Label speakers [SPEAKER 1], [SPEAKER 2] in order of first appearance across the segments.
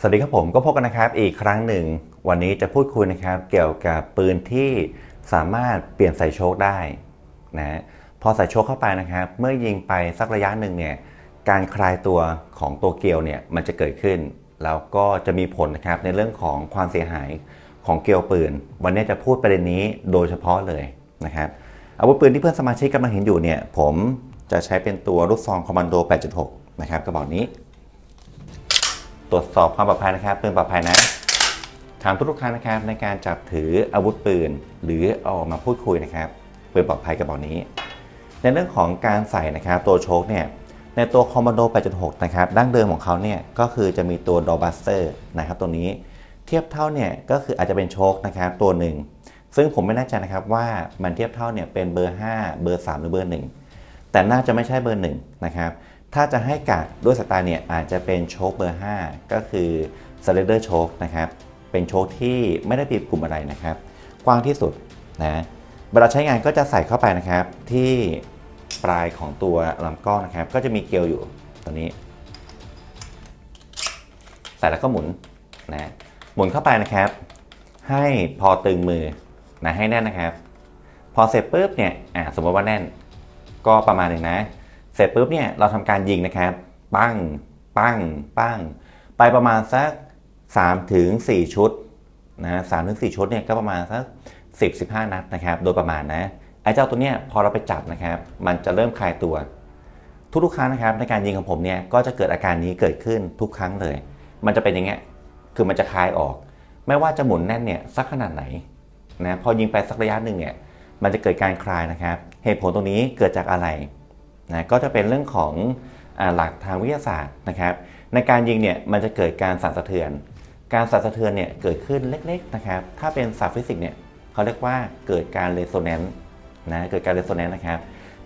[SPEAKER 1] สวัสดีครับผมก็พบกันนะครับอีกครั้งหนึ่ง วันนี้จะพูดคุยนะครับเกี่ยวกับปืนที่สามารถเปลี่ยนใส่โชคได้นะพอใส่โชคเข้าไปนะครับ เมื่อยิงไปสักระยะหนึ่งเนี่ยการคลายตัวของตัวเกลียวเนี่ยมันจะเกิดขึ้น แล้วก็จะมีผลนะครับในเรื่องของความเสียหายของเกลียวปืน วันนี้จะพูดประเด็นนี้โดยเฉพาะเลยนะครับอาวุธปืนที่เพื่อนสมาชิกกำลังเห็นอยู่เนี่ยผมจะใช้เป็นตัวลูกซองคอมมานโด 8.6 นะครับกระบอกนี้ ตรวจสอบความปลอดภัยนะครับปืนปลอดภัยนะถามทุกครั้งนะครับในการจับถืออาวุธปืน หรือเอาอกมาพูดคุยนะครับปืนปลอดภัยกระบอกนี้ ในเรื่องของการใส่นะครับตัวโชคเนี่ยในตัว Commando 8.6 นะครับดั้งเดิมของเขาเนี่ยก็คือจะมีตัว Door Buster นะครับตัวนี้เทียบเท่าเนี่ยก็คืออาจจะเป็นโชคนะครับตัวหนึ่งซึ่งผมไม่แน่ใจนะครับว่ามันเทียบเท่าเนี่ยเป็นเบอร์ 5 เบอร์ 3 หรือเบอร์ 1 แต่น่าจะไม่ใช่เบอร์1นะครับ ถ้าจะให้กะด้วยสายตาเนี่ยอาจจะเป็นโชคเบอร์ 5 ก็คือ s l i d e r โชคนะครับเป็นโชคที่ไม่ได้ปีบกลุ่มอะไรนะครับ กว้างที่สุดนะเวลาใช้งานก็จะใส่เข้าไปนะครับ ที่ปลายของตัวลำกล้องนะครับ ก็จะมีเกลียวอยู่ตัวนี้ ใส่แล้วก็หมุนนะหมุนเข้าไปนะครับ ให้พอตึงมือนะให้แน่นนะครับ พอเสร็จปุ๊บเนี่ยอ่าสมมติว่าแน่นก็ประมาณหนึ่งนะ เสร็จปุ๊บเนี่ยเราทำการยิงนะครับ ปั้ง ปั้ง ปั้ง ไปประมาณสัก3ถึง4ชุดนะสามถึงสี่ชุดเนี่ยก็ประมาณสัก10 15 นัดนะครับ โดยประมาณนะไอ้เจ้าตัวเนี้ยพอเราไปจับนะครับ มันจะเริ่มคลายตัว ทุกๆครั้งนะครับ ในการยิงของผมเนี่ยก็จะเกิดอาการนี้เกิดขึ้นทุกครั้งเลย มันจะเป็นอย่างเงี้ยคือมันจะคลายออก ไม่ว่าจะหมุนแน่นเนี่ยสักขนาดไหนนะพอยิงไปสักระยะหนึ่งเนี่ยมันจะเกิดการคลายนะครับ เหตุผลตรงนี้เกิดจากอะไร นะก็จะเป็นเรื่องของอหลักทางวิทยาศาสตร์นะครับ ในการยิงเนี่ยมันจะเกิดการสั่นสะเทือน การสั่นสะเทือนเนี่ยเกิดขึ้นเล็กๆนะครับ ถ้าเป็นศัพท์ฟิสิกส์เนี่ยเขาเรียกว่าเกิดการเรโซแนนซ์นะเกิดการเรโซแนนซ์นะครับ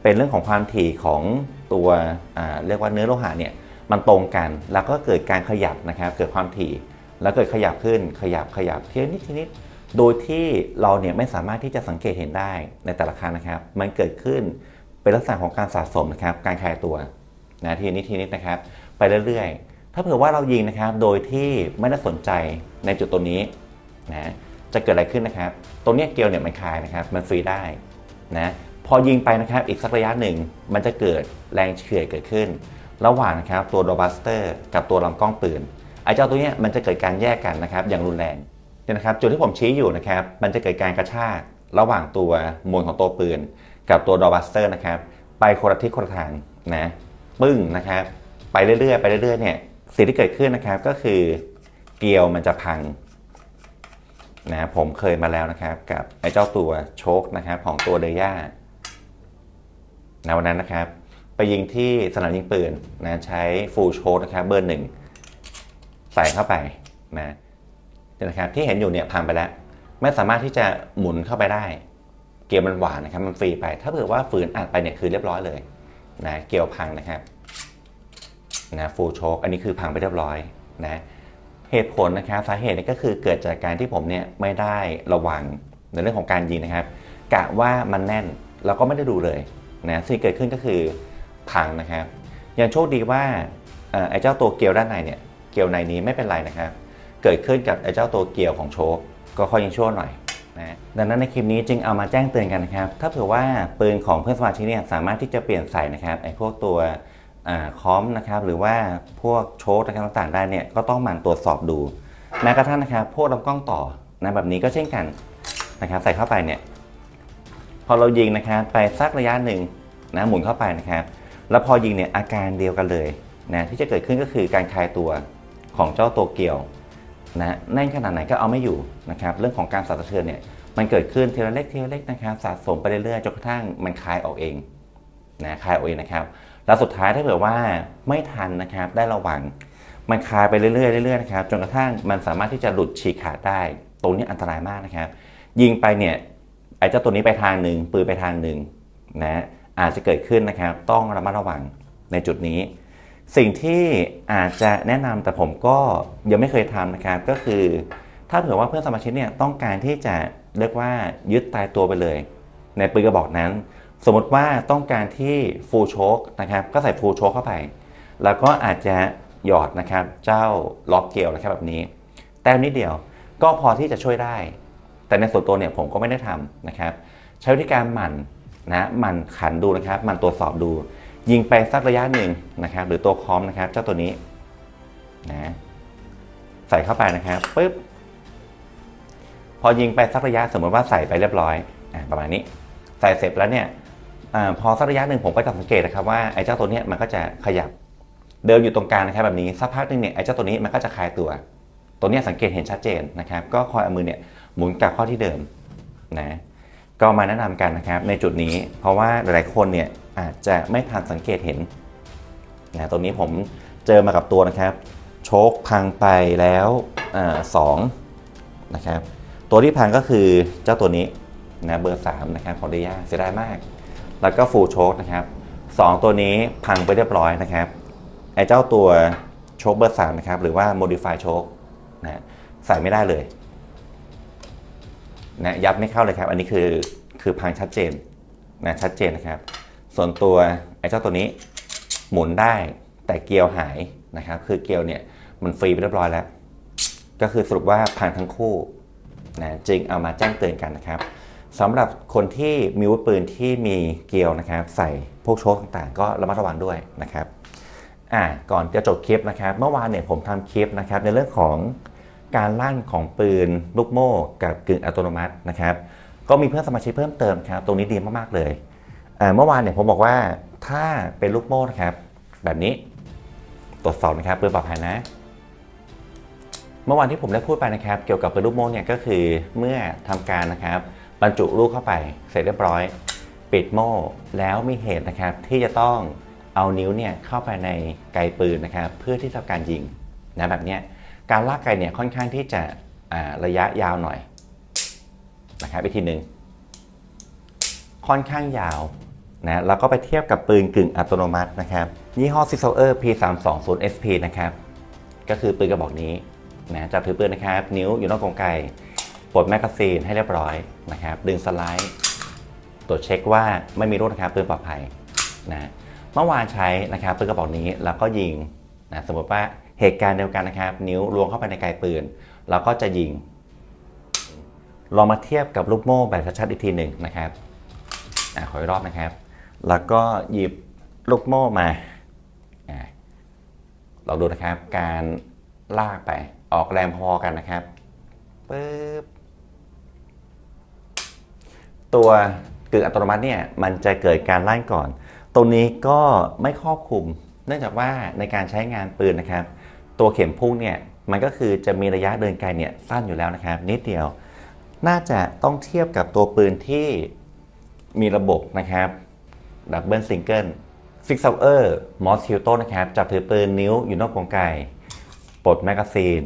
[SPEAKER 1] เป็นเรื่องของความถี่ของตัวเรียกว่าเนื้อโลหะเนี่ยมันตรงกันแล้วก็เกิดการขยับนะครับ เกิดความถี่แล้วเกิดขยับขึ้นขยับขยับทีนิดทีนิดโดยที่เราเนี่ยไม่สามารถที่จะสังเกตเห็นได้ในแต่ละครั้งนะครับ มันเกิดขึ้น เป็นลักษณะของการสะสมนะครับ การคลายตัวนะทีนิดทีนิดนะครับ ไปเรื่อยๆ ถ้าเผื่อว่าเรายิงนะครับ โดยที่ไม่ได้สนใจในจุดตัวนี้นะจะเกิดอะไรขึ้นนะครับ ตรงเนี้ยเกลียวเนี่ยมันคลายนะครับ มันฟรีได้นะพอยิงไปนะครับอีกสักระยะหนึ่งมันจะเกิดแรงเฉื่อยเกิดขึ้น ระหว่างนะครับตัวโดบัสเตอร์กับตัวลำกล้องปืนไอ้เจ้าตัวเนี้ยมันจะเกิดการแยกกันนะครับ อย่างรุนแรงเนี่ยนะครับจุดที่ผมชี้อยู่นะครับ มันจะเกิดการกระชากระหว่างตัวมวลของตัวปืน กับตัวดอบัสเตอร์นะครับ ไปคนละทิศคนละทางนะปึ้งนะครับ ไปเรื่อยๆไปเรื่อยๆเนี่ยสิ่งที่เกิดขึ้นนะครับก็คือเกลียวมันจะพังนะผมเคยมาแล้วนะครับ กับไอ้เจ้าตัวโชคนะครับของตัวเดย่านะวันนั้นนะครับ ไปยิงที่สนามยิงปืนนะใช้ฟูลโชคนะครับเบอร์หนึ่งใส่เข้าไปนะนะครับที่เห็นอยู่เนี่ยพังไปแล้ว ไม่สามารถที่จะหมุนเข้าไปได้ เกียร์มันหวานนะครับมันฟรีไป ถ้าเผื่อว่าฝืนอัดไปเนี่ยคือเรียบร้อยเลยนะเกียวพังนะครับนะฟูโชคอันนี้คือพังไปเรียบร้อยนะเหตุผลนะครับสาเหตุนี่ก็คือเกิดจากการที่ผมเนี่ยไม่ได้ระวังในเรื่องของการยิงนะครับกะว่ามันแน่นเราก็ไม่ได้ดูเลยนะสิ่งเกิดขึ้นก็คือพังนะครับยังโชคดีว่าไอ้เจ้าตัวเกลียวด้านในเนี่ยเกลียวในนี้ไม่เป็นไรนะครับ เกิดขึ้นกับไอ้เจ้าตัวเกลียวของโชคก็ค่อยยังชั่วหน่อย นะดังนั้นในคลิปนี้จึงเอามาแจ้งเตือนกันนะครับ ถ้าเผื่อว่าปืนของเพื่อนสมาชิกเนี่ยสามารถที่จะเปลี่ยนใส่นะครับไอ้พวกตัวคอมนะครับหรือว่าพวกโชคนะครับต่างๆได้เนี่ยก็ต้องหมั่นตรวจสอบดูแม้กระทั่งนะครับพวกลำกล้องต่อนะแบบนี้ก็เช่นกันนะครับใส่เข้าไปเนี่ยพอเรายิงนะครับไปสักระยะหนึ่งนะหมุนเข้าไปนะครับแล้วพอยิงเนี่ยอาการเดียวกันเลยนะที่จะเกิดขึ้นก็คือการคลายตัวของเจ้าตัวเกลียว นะแน่นขนาดไหนก็เอาไม่อยู่นะครับเรื่องของการสั่นสะเทือนเนี่ยมันเกิดขึ้นทีละเล็กทีละเล็กนะครับสะสมไปเรื่อยๆจนกระทั่งมันคลายออกเองนะคลายออกเองนะครับแล้วสุดท้ายถ้าเผื่อว่าไม่ทันนะครับได้ระวังมันคลายไปเรื่อยๆเรื่อยๆนะครับจนกระทั่งมันสามารถที่จะหลุดฉีกขาดได้ ตรงนี้อันตรายมากนะครับ ยิงไปเนี่ยไอ้เจ้าตัวนี้ไปทางหนึ่งปืนไปทางหนึ่งนะอาจจะเกิดขึ้นนะครับ ต้องระมัดระวังในจุดนี้ สิ่งที่อาจจะแนะนำแต่ผมก็ยังไม่เคยทำนะครับก็คือ ถ้าเผื่อว่าเพื่อนสมาชิกเนี่ยต้องการที่จะเรียกว่ายึดตายตัวไปเลย ในปืนกระบอกนั้น สมมติว่าต้องการที่ฟูลโชคนะครับก็ใส่ฟูลโชคเข้าไป แล้วก็อาจจะหยอดนะครับเจ้าล็อกเกลนะครับแบบนี้ แต้มนิดเดียวก็พอที่จะช่วยได้ แต่ในส่วนตัวเนี่ยผมก็ไม่ได้ทำนะครับ ใช้วิธีการหมั่นนะหมั่นขันดูนะครับหมั่นตรวจสอบดู ยิงไปสักระยะหนึ่งนะครับ หรือตัวคอมนะครับ เจ้าตัวนี้นะใส่เข้าไปนะครับปุ๊บพอยิงไปสักระยะสมมติว่าใส่ไปเรียบร้อยอะประมาณนี้ ใส่เสร็จแล้วเนี่ยอาพอสักระยะหนึ่งผมก็จะสังเกตนะครับว่าไอ้เจ้าตัวนี้มันก็จะขยับ เดินอยู่ตรงกลางนะครับแบบนี้สักพักหนึงเนี่ยไอ้เจ้าตัวนี้มันก็จะคลายตัว ตัวนี้สังเกตเห็นชัดเจนนะครับ ก็คอยเอามือเนี่ยหมุนกลับข้าที่เดิมนะก็มาแนะนำกันนะครับในจุดนี้ เพราะว่าหลายๆคนเนี่ย อาจจะไม่ทันสังเกตเห็นนะตัวนี้ผมเจอมากับตัวนะครับโชคพังไปแล้วอสองนะครับตัวที่พังก็คือเจ้าตัวนี้นะเบอร์3นะครับของเดียเสียดายมาก แล้วก็ฟูลโชคนะครับสองตัวนี้พังไปเรียบร้อยนะครับไอ้เจ้าตัวโชคเบอร์สามนะครับหรือว่า modify โชคนะใส่ไม่ได้เลยนะยับไม่เข้าเลยครับ อันนี้คือคือพังชัดเจนนะชัดเจนนะครับ ส่วนตัวไอ้เจ้าตัวนี้หมุนได้แต่เกียร์หายนะครับ คือเกียร์เนี่ยมันฟรีไปเรียบร้อยแล้ว ก็คือสรุปว่าพังทั้งคู่นะจึงเอามาแจ้งเตือนกันนะครับสำหรับคนที่มีอาวุธปืนที่มีเกลียวนะครับ ใส่พวกโชคต่างๆ ก็ระมัดระวังด้วยนะครับอ่าก่อนจะจบคลิปนะครับ เมื่อวานเนี่ยผมทำคลิปนะครับ ในเรื่องของการลั่นของปืนลูกโม่กับกึ่งอัตโนมัตินะครับ ก็มีเพื่อนสมาชิกเพิ่มเติมครับ ตรงนี้ดีมากๆเลย เมื่อวานเนี่ยผมบอกว่าถ้าเป็นลูกโม่นะครับ แบบนี้ตรวจสอบนะครับปืนปลอดภัยนะ เมื่อวานที่ผมได้พูดไปนะครับ เกี่ยวกับปืนลูกโม่เนี่ยก็คือเมื่อทำการนะครับ บรรจุลูกเข้าไปเสร็จเรียบร้อย ปิดโม่แล้วมีเหตุนะครับ ที่จะต้องเอานิ้วเนี่ยเข้าไปในไกปืนนะครับ เพื่อที่จะทำการยิงนะแบบนี้การลากไกเนี่ยค่อนข้างที่จะระยะยาวหน่อยนะครับอีกทีหนึ่งค่อนข้างยาว นะแล้วก็ไปเทียบกับปืนกึ่งอัตโนมัตินะครับยี่ห้อ s i x e r P320 SP นะครับก็คือปืนกระบอกนี้นะจับถือปืนนะครับ นิ้วอยู่นอกกรงไกปลดแมกกาซีนให้เรียบร้อยนะครับ ดึงสไลด์ตรวจเช็คว่าไม่มีรูนะครับปืนปลอดภัยนะเมื่อวานใช้นะครับปืนกระบอกนี้แล้วก็ยิงนะสมมติว่าเหตุการณ์เดียวกันนะครับ นิ้วลวงเข้าไปในไกปืนเราก็จะยิง ลองมาเทียบกับลูกโม่แบบชัดๆอีกทีหนึ่งนะครับอะขออีกรอบนะครับ แล้วก็หยิบลูกโม่มาลองดูนะครับ การลากไปออกแรงพอกันนะครับปึ๊บตัวกึ่งอัตโนมัติเนี่ยมันจะเกิดการลั่นก่อน ตรงนี้ก็ไม่ครอบคลุม เนื่องจากว่าในการใช้งานปืนนะครับ ตัวเข็มพุ่งเนี่ยมันก็คือจะมีระยะเดินไกลเนี่ยสั้นอยู่แล้วนะครับ นิดเดียว น่าจะต้องเทียบกับตัวปืนที่มีระบบนะครับ ดับเบิลซิงเกิลฟิกซ์เซอร์มอสฮิลโตนะครับ จับถือปืนนิ้วอยู่นอกกรงไกปลดแมกกาซีน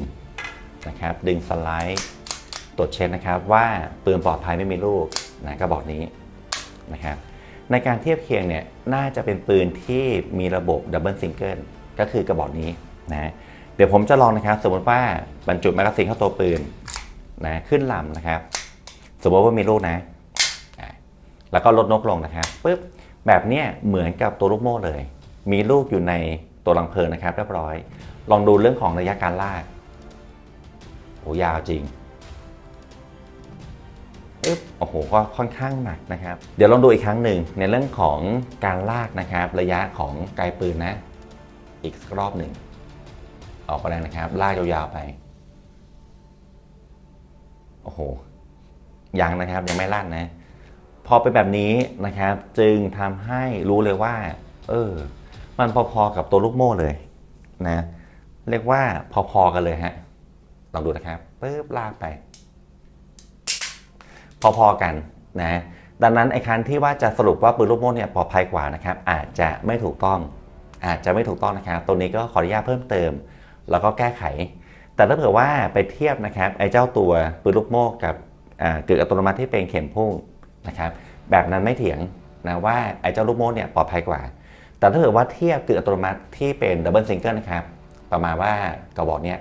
[SPEAKER 1] นะครับ ดึงสไลด์ตรวจเช็คนะครับว่าปืนปลอดภัยไม่มีลูกนะกระบอกนี้นะครับในการเทียบเคียงเนี่ยน่าจะเป็นปืนที่มีระบบดับเบิลซิงเกิลก็คือกระบอกนี้นะเดี๋ยวผมจะลองนะครับ สมมติว่าบรรจุแมกกาซีนเข้าตัวปืนนะขึ้นลำนะครับ สมมติว่ามีลูกนะอะแล้วก็ลดนกลงนะครับปุ๊บ แบบเนี้ยเหมือนกับตัวลูกโม่เลย มีลูกอยู่ในตัวลังเพลิงนะครับเรียบร้อย ลองดูเรื่องของระยะการลากโอ้ยาวจริงอึ๊บโอ้โหก็ค่อนข้างหนักนะครับ เดี๋ยวลองดูอีกครั้งหนึ่งในเรื่องของการลากนะครับ ระยะของไกลปืนนะ อีกสักรอบหนึ่งออกไปแล้วนะครับ ลากยาวๆไป โอ้โหยังนะครับยังไม่ลั่นนะ พอเป็นแบบนี้นะครับ จึงทำให้รู้เลยว่า เออ มันพอๆกับตัวลูกโม่เลยนะ เรียกว่าพอๆกันเลยฮะลองดูนะครับปึ๊บลากไป พอๆกันนะดังนั้นไอ้คันที่ว่าจะสรุปว่าปืนลูกโม่เนี่ยปลอดภัยกว่านะครับ อาจจะไม่ถูกต้อง อาจจะไม่ถูกต้องนะครับ ตัวนี้ก็ขออนุญาตเพิ่มเติม แล้วก็แก้ไข แต่ถ้าเผื่อว่าไปเทียบนะครับไอ้เจ้าตัวปืนลูกโม่กับอ่ากึ่งอัตโนมัติที่เป็นเข็มพุ่ง นะครับแบบนั้นไม่เถียงนะว่าไอ้เจ้าลูกโม่เนี่ยปลอดภัยกว่า แต่ถ้าเกิดว่าเทียบกึ่งอัตโนมัติที่เป็นดับเบิลซิงเกิลนะครับประมาณว่ากระบอกเนี้ย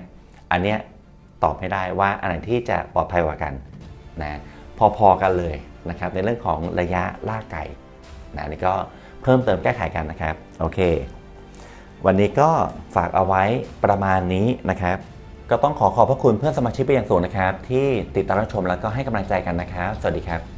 [SPEAKER 1] อันเนี้ยตอบไม่ได้ว่าอันไหนที่จะปลอดภัยกว่ากันนะพอๆกันเลยนะครับในเรื่องของระยะล่าไก่นะนี่ก็เพิ่มเติมแก้ไขกันนะครับโอเค วันนี้ก็ฝากเอาไว้ประมาณนี้นะครับก็ต้องขอขอบพระคุณเพื่อนสมาชิกเป็นอย่างสูงนะครับ ที่ติดตามรับชมแล้วก็ให้กำลังใจกันนะครับ สวัสดีครับ